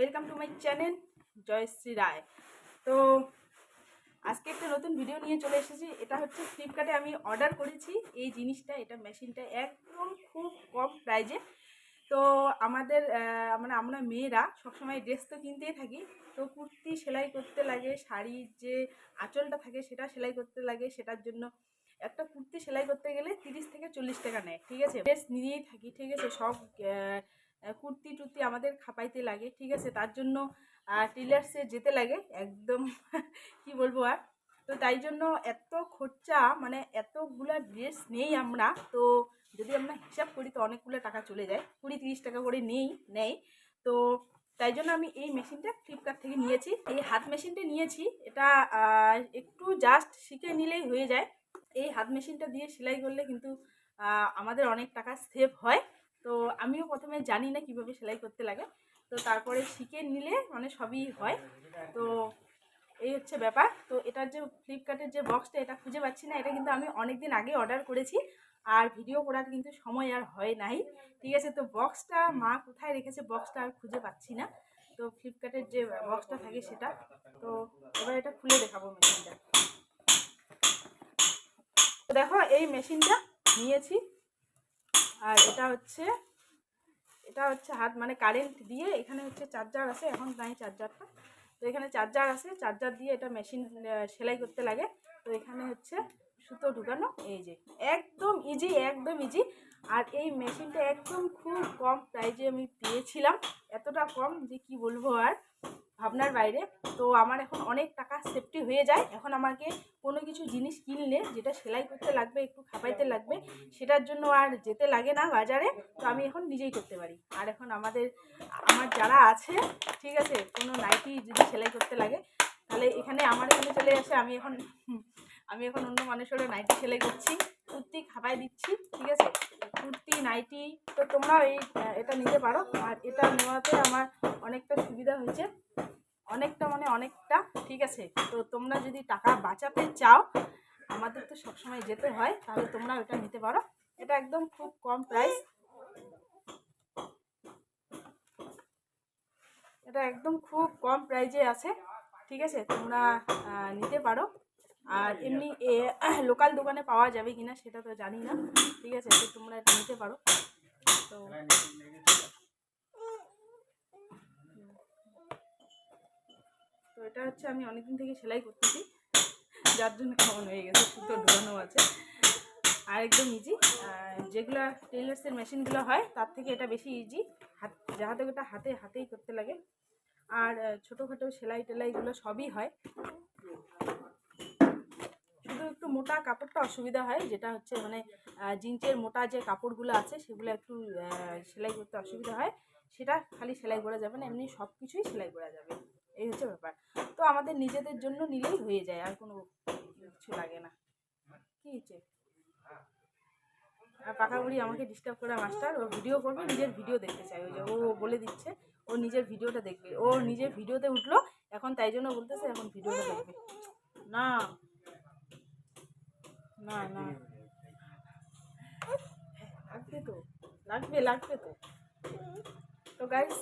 Welcome to my channel Joyshree Roy তো আজকে একটা নতুন ভিডিও নিয়ে চলে এসেছি। এটা হচ্ছে ফ্লিপকার্টে আমি অর্ডার করেছি। এই জিনিসটা, এটা মেশিনটা একদম খুব কম প্রাইজে তো আমাদের মানে আমরা মেয়েরা সবসময় ড্রেস তো কিনতেই থাকি। তো কুর্তি সেলাই করতে লাগে শাড়ির যে আঁচলটা থাকে সেটা সেলাই করতে লাগে। সেটার জন্য একটা কুর্তি সেলাই করতে গেলে তিরিশ থেকে চল্লিশ টাকা নেয়, ঠিক আছে? ড্রেস নিয়েই থাকি, ঠিক আছে? সব কুর্তি টুর্তি আমাদের খাপাইতে লাগে, ঠিক আছে? তার জন্য টেলার্সে যেতে লাগে, একদম, কি বলব আর? তো তাই জন্য এত খরচা মানে এতগুলা ড্রেস নেই আমরা, তো যদি আমরা হিসাব করি, তো অনেকগুলো টাকা চলে যায়। কুড়ি, তিরিশ টাকা করে নেই নেই। তো তাই জন্য আমি এই মেশিনটা ফ্লিপকার্ট থেকে নিয়েছি। এই হাত মেশিনটা নিয়েছি, এটা একটু জাস্ট শিখে নিলেই হয়ে যায়। এই হাত মেশিনটা দিয়ে সেলাই করলে কিন্তু আমাদের অনেক টাকা সেভ হয়। তো আমিও প্রথমে জানি না কীভাবে সেলাই করতে লাগে। তো তারপরে শিখে নিলে মানে সবই হয়। তো এই হচ্ছে ব্যাপার। তো এটার যে ফ্লিপকার্টের যে বক্সটা এটা খুঁজে পাচ্ছি না। এটা কিন্তু আমি অনেক দিন আগে অর্ডার করেছি। আর ভিডিও করার কিন্তু সময় আর হয় নাই। ঠিক আছে, তো বক্সটা মা কোথায় রেখেছে বক্সটা আর খুঁজে পাচ্ছি না। তো ফ্লিপকার্টের যে বক্সটা থাকে সেটা। তো এবার এটা খুলে দেখাবো মেশিনটা দেখো, এই মেশিনটা নিয়েছি। আর এটা হচ্ছে এটা হচ্ছে হাত মানে কারেন্ট দিয়ে এখানে হচ্ছে চার্জার আছে, এখন নাই চার্জারটা তো এখানে চার্জার আছে চার্জার দিয়ে এটা মেশিন সেলাই করতে লাগে। তো এখানে হচ্ছে সুতো ঢুকানো, এই যে, একদম ইজি একদম ইজি আর এই মেশিনটা একদম খুব কম প্রাইজে আমি পেয়েছিলাম। এতটা কম যে কি বলব আর? ভাবনার বাইরে। তো আমার এখন অনেক টাকা সেফটি হয়ে যায়। এখন আমাকে কোনো কিছু জিনিস কিনলে, যেটা সেলাই করতে লাগবে, একটু খাপাইতে লাগবে, সেটার জন্য আর যেতে লাগে না বাজারে। তো আমি এখন নিজেই করতে পারি। আর এখন আমাদের, আমার যারা আছে, ঠিক আছে, কোনো নাইটি যদি সেলাই করতে লাগে, তাহলে এখানে আমার এখানে চলে আসে আমি এখন আমি এখন অন্য মানুষেরও নাইটি সেলাই করছি। কুর্তি খাপাই দিচ্ছি, ঠিক আছে? কুর্তি নাইটি তো তোমরাও এই, এটা নিতে পারো। আর এটা নেওয়াতে আমার অনেকটা সুবিধা হয়েছে। অনেকটা মানে অনেকটা, ঠিক আছে? তো তোমরা যদি টাকা বাঁচাতে চাও, আমাদের তো সবসময় যেতে হয়, তাহলে তোমরা ওটা নিতে পারো। এটা একদম খুব কম প্রাইস এটা একদম খুব কম প্রাইজে আছে, ঠিক আছে? তোমরা নিতে পারো। আর এমনি লোকাল দোকানে পাওয়া যাবে কিনা সেটা তো জানি না, ঠিক আছে? তো তোমরা এটা নিতে পারো। তো এটা হচ্ছে আমি অনেকদিন থেকে সেলাই করতেছি। যার জন্য কেমন হয়ে গেছে, সুতো ঢোকানো আছে। আর একদম ইজি যেগুলো টেলার্সের মেশিনগুলো হয়, তার থেকে এটা বেশি ইজি হাত যাহাতে ওটা হাতে, হাতেই করতে লাগে। আর ছোটোখাটো সেলাই টেলাইগুলো সবই হয়। শুধু একটু মোটা কাপড়টা অসুবিধা হয়, যেটা হচ্ছে মানে জিন্সের মোটা যে কাপড়গুলো আছে, সেগুলো একটু সেলাই করতে অসুবিধা হয়। সেটা খালি সেলাই করা যাবে না, এমনি সব কিছুই সেলাই করা যাবে। এই হচ্ছে ব্যাপার। তো আমাদের নিজেদের জন্য নিলেই হয়ে যায়, আর কোনো কিছু লাগে না। কী হচ্ছে আর পাকা বুড়ি আমাকে ডিস্টার্ব করে মাস্টার ও ভিডিও করবে, নিজের ভিডিও দেখতে চাই ওই যে ও বলে দিচ্ছে, ও নিজের ভিডিওটা দেখবে। ও নিজের ভিডিওতে উঠল, এখন তাই জন্য বলতেছে, এখন ভিডিওটা দেখবে। না। না না। লাগবে তো। লাগবে লাগবে তো। তো গাইস